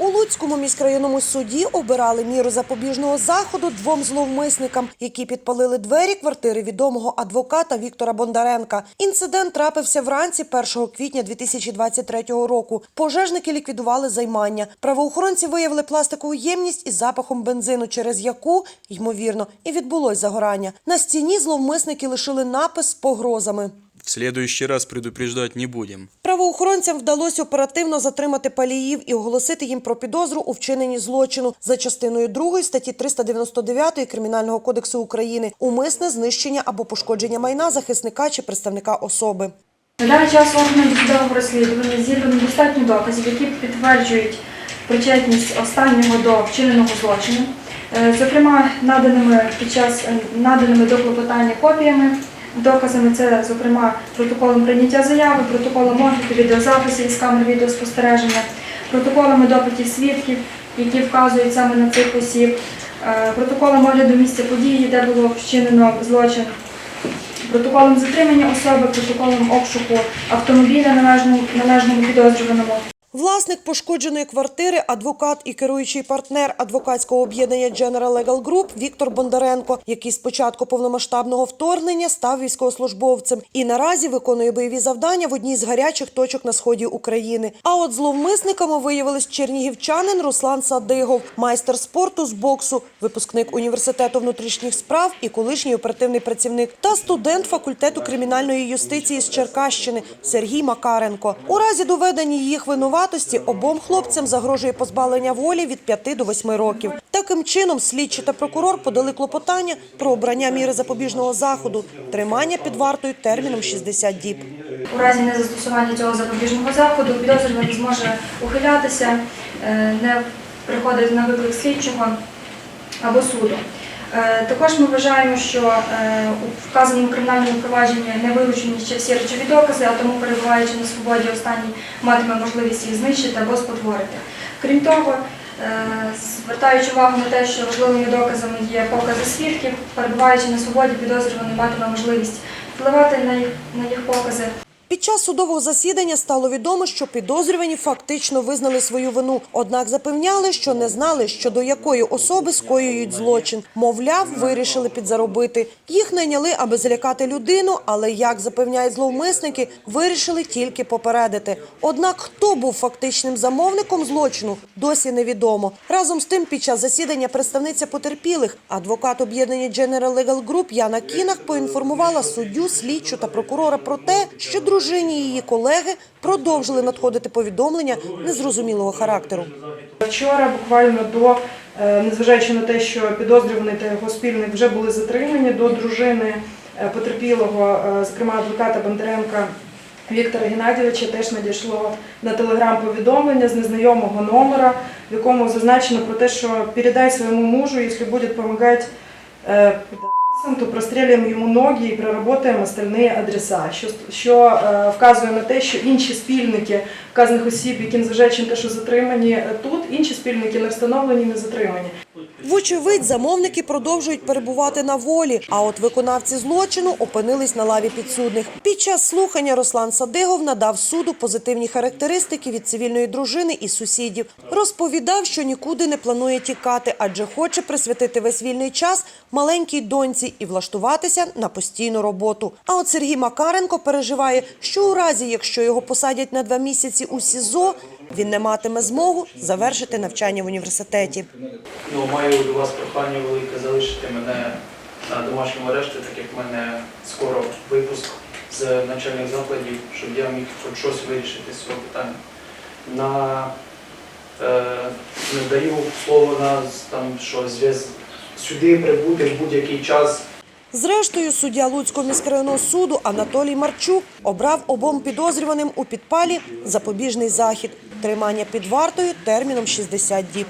У Луцькому міськрайонному суді обирали міру запобіжного заходу двом зловмисникам, які підпалили двері квартири відомого адвоката Віктора Бондаренка. Інцидент трапився вранці 1 квітня 2023 року. Пожежники ліквідували займання. Правоохоронці виявили пластикову ємність із запахом бензину, через яку, ймовірно, і відбулось загорання. На стіні зловмисники лишили напис з погрозами. В следующий раз предупреждать не будем. Правоохоронцям вдалося оперативно затримати паліїв і оголосити їм про підозру у вчиненні злочину за частиною 2 статті 399 Кримінального кодексу України умисне знищення або пошкодження майна захисника чи представника особи. На даний час органами досудового розслідування зібрано достатньо доказів, які підтверджують причетність останнього до вчиненого злочину, Е, зокрема, наданими під час е, наданими до клопотання копіями. Доказами це, зокрема, протоколом прийняття заяви, протоколом огляду відеозаписів з камер відеоспостереження, протоколами допитів свідків, які вказують саме на цих осіб, е, протоколом огляду місця події, де було вчинено злочин, протоколом затримання особи, протоколом обшуку автомобіля належному, належному підозрюваному. Власник пошкодженої квартири, адвокат і керуючий партнер адвокатського об'єднання General Legal Group Віктор Бондаренко, який з початку повномасштабного вторгнення став військовослужбовцем і наразі виконує бойові завдання в одній з гарячих точок на сході України. А от зловмисниками виявились чернігівчанин Руслан Садигов, майстер спорту з боксу, випускник університету внутрішніх справ і колишній оперативний працівник, та студент факультету кримінальної юстиції з Черкащини Сергій Макаренко. У разі доведення їх винуватості обом хлопцям загрожує позбавлення волі від 5 до 8 років. Таким чином, слідчі та прокурор подали клопотання про обрання міри запобіжного заходу, тримання під вартою терміном 60 діб. У разі незастосування цього запобіжного заходу підозрюваний зможе ухилятися, е, не приходити на виклик слідчого або суду. Е, Також ми вважаємо, що е, у вказаному кримінальному провадженні не вилучені ще всі речові докази, а тому, перебуваючи на свободі, останній матиме можливість їх знищити або спотворити. Крім того, е, звертаючи увагу на те, що важливими доказами є покази свідків, перебуваючи на свободі, підозрюваний матиме можливість впливати на їх покази. Під час судового засідання стало відомо, що підозрювані фактично визнали свою вину, однак запевняли, що не знали, що до якої особи скоюють злочин. Мовляв, вирішили підзаробити. Їх найняли, аби залякати людину, але як запевняють зловмисники, вирішили тільки попередити. Однак, хто був фактичним замовником злочину, досі невідомо. Разом з тим, під час засідання представниця потерпілих, адвокат об'єднання General Legal Group Яна Кінах поінформувала суддю, слідчу та прокурора про те, що дружині її колеги продовжили надходити повідомлення незрозумілого характеру. Вчора буквально до, е, незважаючи на те, що підозрюваний та його спільник вже були затримані, до дружини е, потерпілого, е, зокрема адвоката Бондаренка Віктора Геннадійовича, теж надійшло на телеграм повідомлення з незнайомого номера, в якому зазначено про те, що передай своєму мужу, якщо буде допомагати то прострілюємо йому ноги і проработаємо остальні адреса, що, що е, вказує на те, що інші спільники вказаних осіб, які незважаючи на що затримані е, тут, інші спільники не встановлені, не затримані. Вочевидь, замовники продовжують перебувати на волі, а от виконавці злочину опинились на лаві підсудних. Під час слухання Руслан Садигов надав суду позитивні характеристики від цивільної дружини і сусідів. Розповідав, що нікуди не планує тікати, адже хоче присвятити весь вільний час маленькій доньці і влаштуватися на постійну роботу. А от Сергій Макаренко переживає, що у разі, якщо його посадять на два місяці у СІЗО, він не матиме змогу завершити навчання в університеті. Ну, маю до вас прохання велике залишити мене на домашньому арешті, так як в мене скоро випуск з навчальних закладів, щоб я міг хоч щось вирішити з цього питання. На, е, не даю слово на там, що зв'яз сюди прибути в будь-який час Зрештою, суддя Луцького міськрайонного суду Анатолій Марчук обрав обом підозрюваним у підпалі запобіжний захід – тримання під вартою терміном 60 діб.